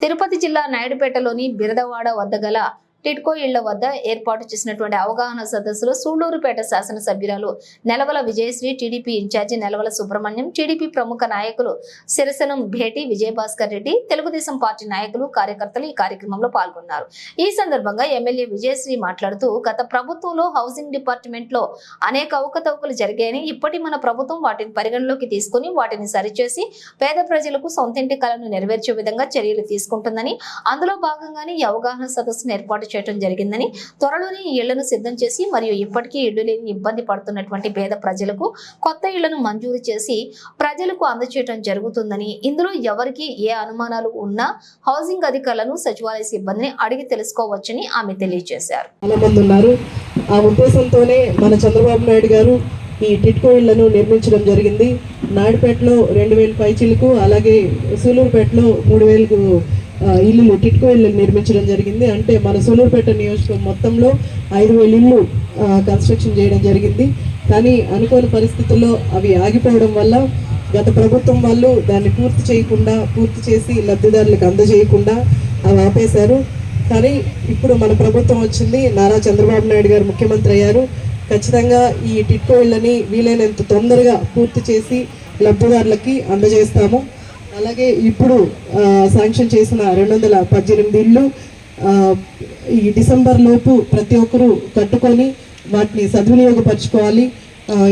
తిరుపతి జిల్లా నాయుడుపేటలోని బిరదవాడ వద్ద గల టిడ్కో ఇళ్ళ వద్ద ఏర్పాటు చేసినటువంటి అవగాహన సదస్సులో సూళ్ళూరుపేట శాసనసభ్యురాలు Nelavala Vijayasri TDP incharge Nelavala Subrahmanyam TDP ప్రముఖ నాయకులు సిరసనం భేటి విజయభాస్కర్ రెడ్డి తెలుగుదేశం పార్టీ నాయకులు కార్యకర్తలు ఈ కార్యక్రమంలో పాల్గొన్నారు. ఈ సందర్భంగా ఎమ్మెల్యే విజయశ్రీ మాట్లాడుతూ గత ప్రభుత్వంలో హౌసింగ్ డిపార్ట్మెంట్లో అనేక అవకతవకలు జరిగాయని ఇప్పటి మన ప్రభుత్వం వాటిని పరిగణలోకి తీసుకుని వాటిని సరిచేసి పేద ప్రజలకు సొంతింటి కళను నెరవేర్చే విధంగా చర్యలు తీసుకుంటుందని అందులో భాగంగానే ఈ అవగాహన సదస్సును ఏర్పాటు చేయడం జరిగిందని త్వరలోనే ఇళ్ళను సిద్ధం చేసి మరియు ఇప్పటికీ ఇళ్ళు లేని ఇబ్బంది పడుతున్నటువంటి పేద ప్రజలకు కొత్త ఇళ్ళను మంజూరు చేసి ప్రజలకు అందచేయడం జరుగుతుందని ఇందులో ఎవరికి ఏ అనుమానాలు ఉన్నా హౌసింగ్ అధికారులను సచివాలయ సిబ్బందిని అడిగి తెలుసుకోవచ్చని ఆమె తెలియజేశారు. చాలా మంది ఉన్నారు ఆ ఉద్దేశంతోనే మన చంద్రబాబు నాయుడు గారు ఈ టిట్కో ఇళ్ళను నిర్మించడం జరిగింది. నాయుడుపేటలో రెండు వేల పైచీలకు అలాగే సూలూరుపేటలో మూడు వేలకు ఇల్లులు టిట్కో ఇల్లు నిర్మించడం జరిగింది. అంటే మన సూలూరుపేట నియోజకవర్గం మొత్తంలో ఐదు వేల ఇల్లు కన్స్ట్రక్షన్ చేయడం జరిగింది. కానీ అనుకోని పరిస్థితుల్లో అవి ఆగిపోవడం వల్ల గత ప్రభుత్వం వాళ్ళు దాన్ని పూర్తి చేయకుండా పూర్తి చేసి లబ్ధిదారులకు అందజేయకుండా అవి ఆపేశారు. కానీ ఇప్పుడు మన ప్రభుత్వం వచ్చింది. నారా చంద్రబాబు నాయుడు గారు ముఖ్యమంత్రి అయ్యారు. ఖచ్చితంగా ఈ టిట్కో ఇళ్ళని వీలైనంత తొందరగా పూర్తి చేసి లబ్ధిదారులకి అందజేస్తాము. అలాగే ఇప్పుడు శాంక్షన్ చేసిన రెండు వందల పద్దెనిమిది ఇళ్ళు ఈ డిసెంబర్ లోపు ప్రతి ఒక్కరూ కట్టుకొని వాటిని సద్వినియోగపరచుకోవాలి.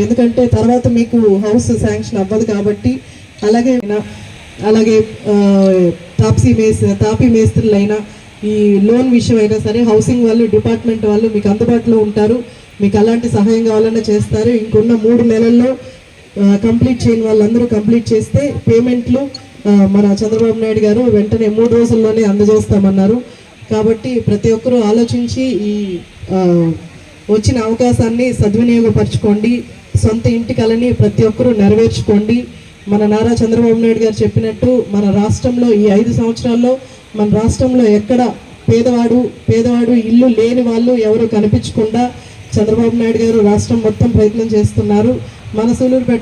ఎందుకంటే తర్వాత మీకు హౌస్ శాంక్షన్ అవ్వదు కాబట్టి అలాగే అలాగే తాప్సీ మేస్ తాపీ మేస్త్రులైనా ఈ లోన్ విషయం అయినా సరే హౌసింగ్ వాళ్ళు డిపార్ట్మెంట్ వాళ్ళు మీకు అందుబాటులో ఉంటారు. మీకు అలాంటి సహాయం కావాలన్నా చేస్తారు. ఇంకొన్న మూడు నెలల్లో కంప్లీట్ చేయని వాళ్ళందరూ కంప్లీట్ చేస్తే పేమెంట్లు మన చంద్రబాబు నాయుడు గారు వెంటనే మూడు రోజుల్లోనే అందజేస్తామన్నారు. కాబట్టి ప్రతి ఒక్కరూ ఆలోచించి ఈ వచ్చిన అవకాశాన్ని సద్వినియోగపరచుకోండి. సొంత ఇంటి కలని ప్రతి ఒక్కరూ నెరవేర్చుకోండి. మన నారా చంద్రబాబు నాయుడు గారు చెప్పినట్టు మన రాష్ట్రంలో ఈ ఐదు సంవత్సరాల్లో మన రాష్ట్రంలో ఎక్కడ పేదవాడు పేదవాడు ఇల్లు లేని వాళ్ళు ఎవరు కనిపించకుండా చంద్రబాబు నాయుడు గారు రాష్ట్రం మొత్తం ప్రయత్నం చేస్తున్నారు. మన సూలూరుపేట